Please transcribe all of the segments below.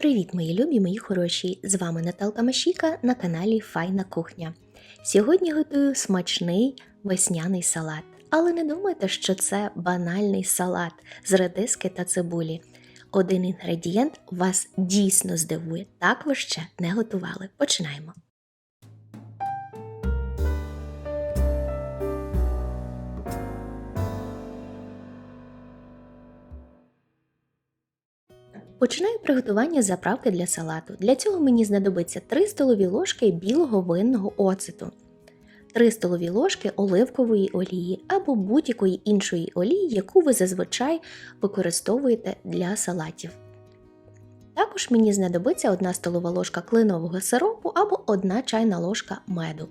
Привіт, мої любі, мої хороші! З вами Наталка Машіка на каналі Файна Кухня. Сьогодні готую смачний весняний салат. Але не думайте, що це банальний салат з редиски та цибулі. Один інгредієнт вас дійсно здивує, так ви ще не готували. Починаємо. Починаю приготування заправки для салату. Для цього мені знадобиться 3 столові ложки білого винного оцету, 3 столові ложки оливкової олії або будь-якої іншої олії, яку ви зазвичай використовуєте для салатів. Також мені знадобиться 1 столова ложка кленового сиропу або 1 чайна ложка меду,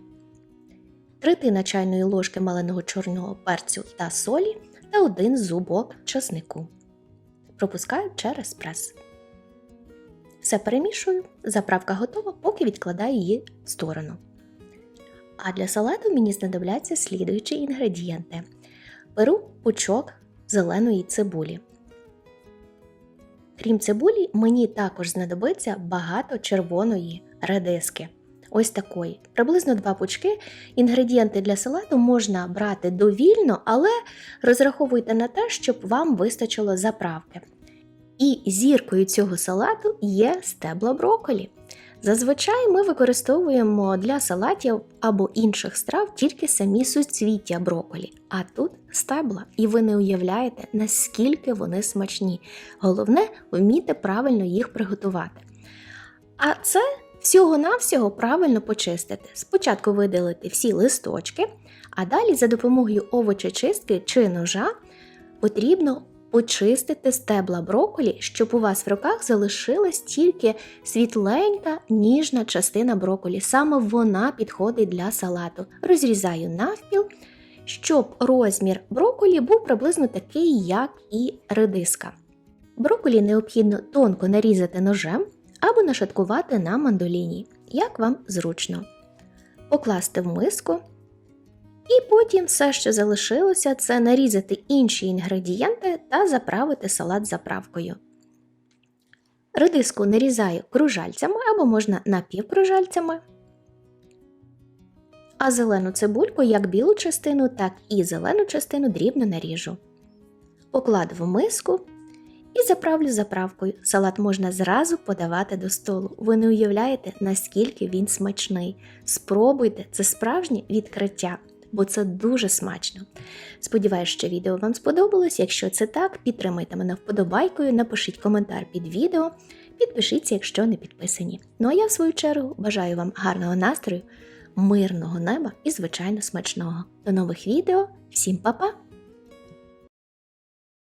третина чайної ложки маленого чорного перцю та солі та 1 зубок часнику пропускаю через прес. Все перемішую, заправка готова, поки відкладаю її в сторону. А для салату мені знадобляться слідуючі інгредієнти: беру пучок зеленої цибулі. Крім цибулі, мені також знадобиться багато червоної редиски. Ось такої. Приблизно два пучки. Інгредієнти для салату можна брати довільно, але розраховуйте на те, щоб вам вистачило заправки. І зіркою цього салату є стебла брокколі. Зазвичай ми використовуємо для салатів або інших страв тільки самі суцвіття брокколі, а тут стебла, і ви не уявляєте, наскільки вони смачні. Головне вміти правильно їх приготувати. А це всього-навсього правильно почистити. Спочатку видалити всі листочки, а далі за допомогою овочечистки чи ножа потрібно почистити стебла брокколі, щоб у вас в руках залишилась тільки світленька ніжна частина брокколі. Саме вона підходить для салату. Розрізаю навпіл, щоб розмір брокколі був приблизно такий, як і редиска. Брокколі необхідно тонко нарізати ножем або нашаткувати на мандоліні, як вам зручно. Покласти в миску. І потім все, що залишилося, це нарізати інші інгредієнти та заправити салат заправкою. Редиску нарізаю кружальцями або можна напівкружальцями. А зелену цибульку як білу частину, так і зелену частину дрібно наріжу. Покладу в миску і заправлю заправкою. Салат можна зразу подавати до столу. Ви не уявляєте, наскільки він смачний. Спробуйте, це справжнє відкриття бо це дуже смачно. Сподіваюсь, що відео вам сподобалось. Якщо це так, підтримайте мене вподобайкою, напишіть коментар під відео, підпишіться, якщо не підписані. Ну а я, в свою чергу, бажаю вам гарного настрою, мирного неба і, звичайно, смачного. До нових відео, всім па-па!